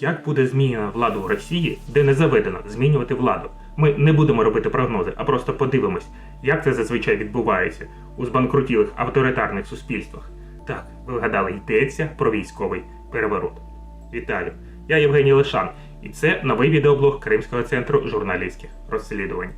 Як буде змінена влада у Росії, де не заведено змінювати владу? Ми не будемо робити прогнози, а просто подивимось, як це зазвичай відбувається у збанкрутілих авторитарних суспільствах. Так, ви вгадали, йдеться про військовий переворот. Вітаю! Я Євгеній Лишан, і це новий відеоблог Кримського центру журналістських розслідувань.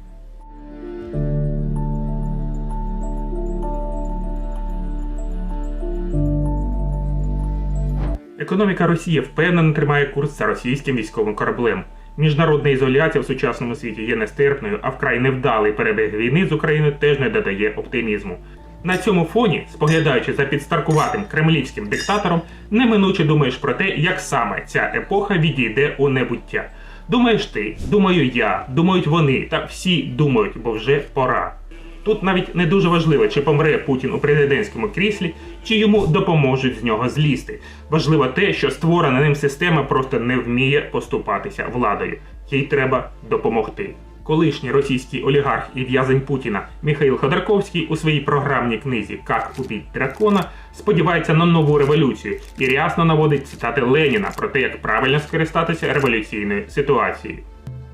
Економіка Росії впевнено тримає курс за російським військовим кораблем. Міжнародна ізоляція в сучасному світі є нестерпною, а вкрай невдалий перебіг війни з Україною теж не додає оптимізму. На цьому фоні, споглядаючи за підстаркуватим кремлівським диктатором, неминуче думаєш про те, як саме ця епоха відійде у небуття. Думаєш ти, думаю я, думають вони, та всі думають, бо вже пора. Тут навіть не дуже важливо, чи помре Путін у президентському кріслі, чи йому допоможуть з нього злізти. Важливо те, що створена ним система просто не вміє поступатися владою. Їй треба допомогти. Колишній російський олігарх і в'язень Путіна Михаїл Ходорковський у своїй програмній книзі Как купити дракона сподівається на нову революцію і рясно наводить цитати Леніна про те, як правильно скористатися революційною ситуацією.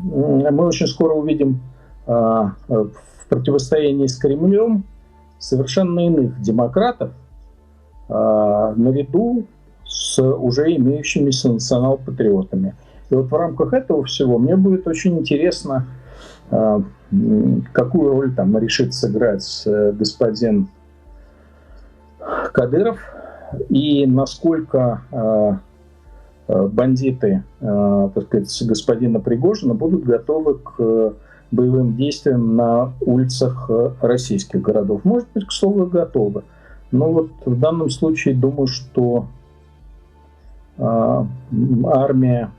М, мы очень скоро увидим а, в противостоянии с Кремлем совершенно иных демократов а, наряду с уже имеющимися национал-патриотами. И вот в рамках этого всего мне будет очень интересно, м, какую роль там решит сыграть э, господин Кадыров и насколько а, э, бандиты, э, так сказать, господина Пригожина будут готовы к э, боевым действиям на улицах э, российских городов. Может быть, к слову, и готовы. Но вот в данном случае думаю, что э, м, армия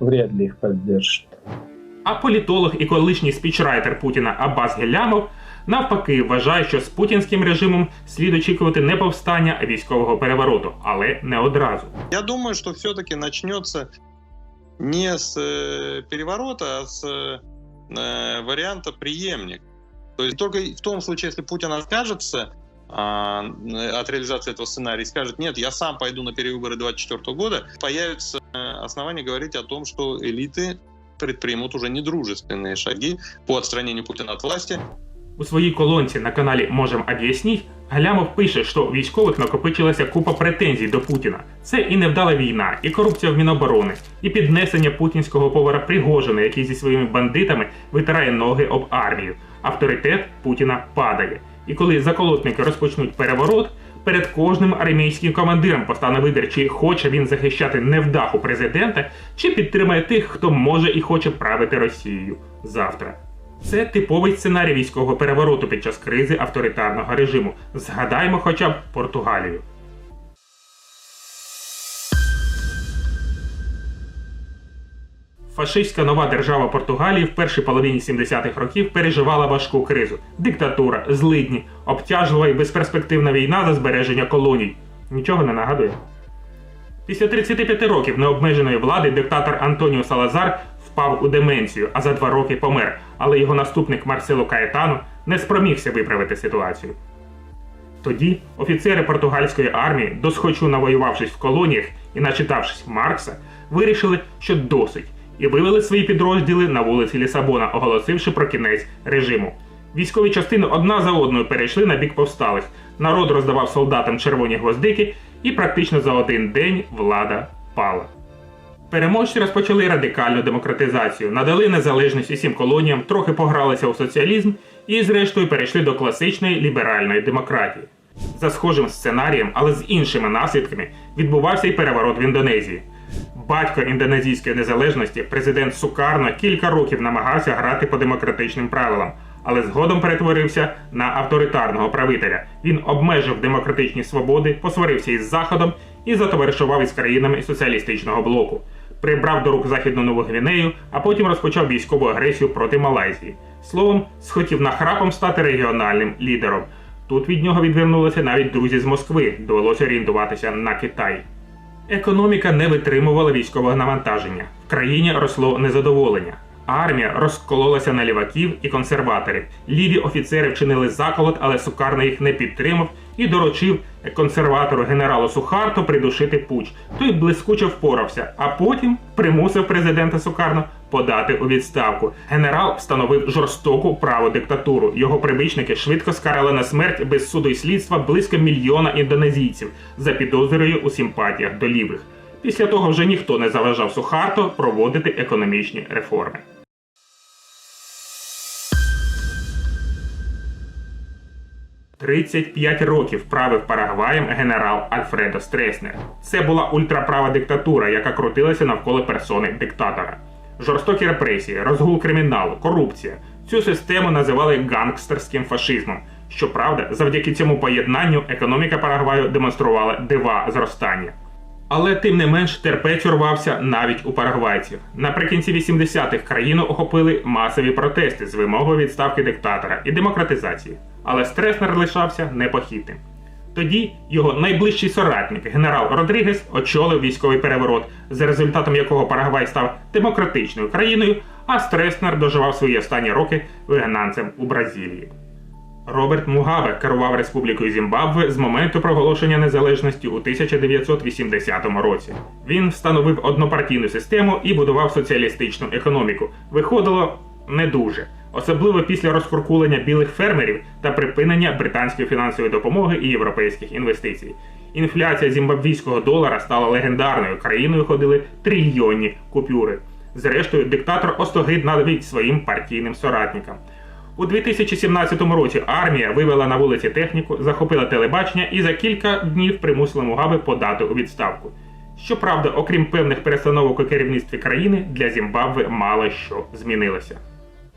вряд ли их поддержит. А політолог і колишній спічрайтер Путіна Аббас Гелямов навпаки вважає, що з путінським режимом слід очікувати не повстання, а військового перевороту, але не одразу. Я думаю, что все-таки начнется не с э, переворота, а с э, варианта преемник. То есть только в том случае, если Путин откажется а, от реализации этого сценария и скажет, нет, я сам пойду на перевыборы 24 года, появится э, основание говорить о том, что элиты предпримут уже недружественные шаги по отстранению Путина от власти, У своїй колонці на каналі Можем об'ясніть Галямов пише, що військових накопичилася купа претензій до Путіна. Це і невдала війна, і корупція в Міноборони, і піднесення путінського повара Пригожина, який зі своїми бандитами витирає ноги об армію. Авторитет Путіна падає. І коли заколотники розпочнуть переворот, перед кожним армійським командиром постане вибір, чи хоче він захищати невдаху президента, чи підтримає тих, хто може і хоче правити Росією завтра. Це типовий сценарій військового перевороту під час кризи авторитарного режиму. Згадаймо хоча б Португалію. Фашистська нова держава Португалії в першій половині 70-х років переживала важку кризу: диктатура, злидні, обтяжлива і безперспективна війна за збереження колоній. Нічого не нагадує. Після 35 років необмеженої влади диктатор Антоніо Салазар впав у деменцію, а за два роки помер. Але його наступник Марсело Каетано не спромігся виправити ситуацію. Тоді офіцери португальської армії, досхочу навоювавшись в колоніях і начитавшись Маркса, вирішили, що досить, і вивели свої підрозділи на вулиці Лісабона, оголосивши про кінець режиму. Військові частини одна за одною перейшли на бік повсталих. Народ роздавав солдатам червоні гвоздики, і практично за один день влада пала. Переможці розпочали радикальну демократизацію, надали незалежність усім колоніям, трохи погралися у соціалізм і, зрештою, перейшли до класичної ліберальної демократії. За схожим сценарієм, але з іншими наслідками, відбувався й переворот в Індонезії. Батько індонезійської незалежності, президент Сукарно, кілька років намагався грати по демократичним правилам, але згодом перетворився на авторитарного правителя. Він обмежив демократичні свободи, посварився із Заходом і затоваришував із країнами соціалістичного блоку. Прибрав до рук Західну Нову Гвінею, а потім розпочав військову агресію проти Малайзії. Словом, схотів нахрапом стати регіональним лідером. Тут від нього відвернулися навіть друзі з Москви, довелося орієнтуватися на Китай. Економіка не витримувала військового навантаження. В країні росло незадоволення. Армія розкололася на ліваків і консерваторів. Ліві офіцери вчинили заколот, але Сукарно їх не підтримав і доручив консерватору генералу Сухарту придушити пуч. Той блискуче впорався, а потім примусив президента Сукарно подати у відставку. Генерал встановив жорстоку праву диктатуру. Його прибічники швидко скарали на смерть без суду і слідства близько мільйона індонезійців за підозрою у симпатіях до лівих. Після того вже ніхто не заважав Сухарто проводити економічні реформи. «35 років правив Парагваєм генерал Альфредо Стреснер. Це була ультраправа диктатура, яка крутилася навколо персони диктатора. Жорстокі репресії, розгул криміналу, корупція. Цю систему називали гангстерським фашизмом. Щоправда, завдяки цьому поєднанню економіка Парагваю демонструвала дива зростання. Але тим не менш терпець урвався навіть у парагвайців. Наприкінці 80-х країну охопили масові протести з вимогою відставки диктатора і демократизації. Але Стреснер лишався непохитним. Тоді його найближчий соратник, генерал Родрігес, очолив військовий переворот, за результатом якого Парагвай став демократичною країною, а Стреснер доживав свої останні роки вигнанцем у Бразилії. Роберт Мугабе керував Республікою Зімбабве з моменту проголошення незалежності у 1980 році. Він встановив однопартійну систему і будував соціалістичну економіку. Виходило не дуже, особливо після розкуркулення білих фермерів та припинення британської фінансової допомоги і європейських інвестицій. Інфляція зімбабвійського долара стала легендарною. Країною ходили трильйонні купюри. Зрештою, диктатор остогид навіть своїм партійним соратникам. У 2017 році армія вивела на вулиці техніку, захопила телебачення і за кілька днів примусила Мугабе подати у відставку. Щоправда, окрім певних перестановок у керівництві країни, для Зімбабве мало що змінилося.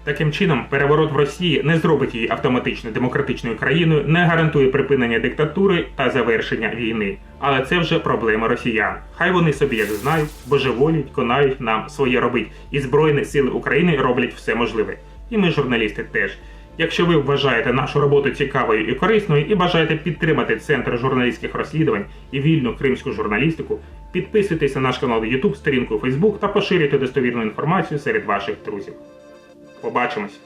Таким чином, переворот в Росії не зробить її автоматично демократичною країною, не гарантує припинення диктатури та завершення війни. Але це вже проблема росіян. Хай вони собі як знають, божеволюють, конають нам своє робить, і Збройні сили України роблять все можливе. І ми, журналісти, теж. Якщо ви вважаєте нашу роботу цікавою і корисною і бажаєте підтримати центр журналістських розслідувань і вільну кримську журналістику, підписуйтесь на наш канал YouTube, сторінку Facebook та поширюйте достовірну інформацію серед ваших друзів. Побачимось!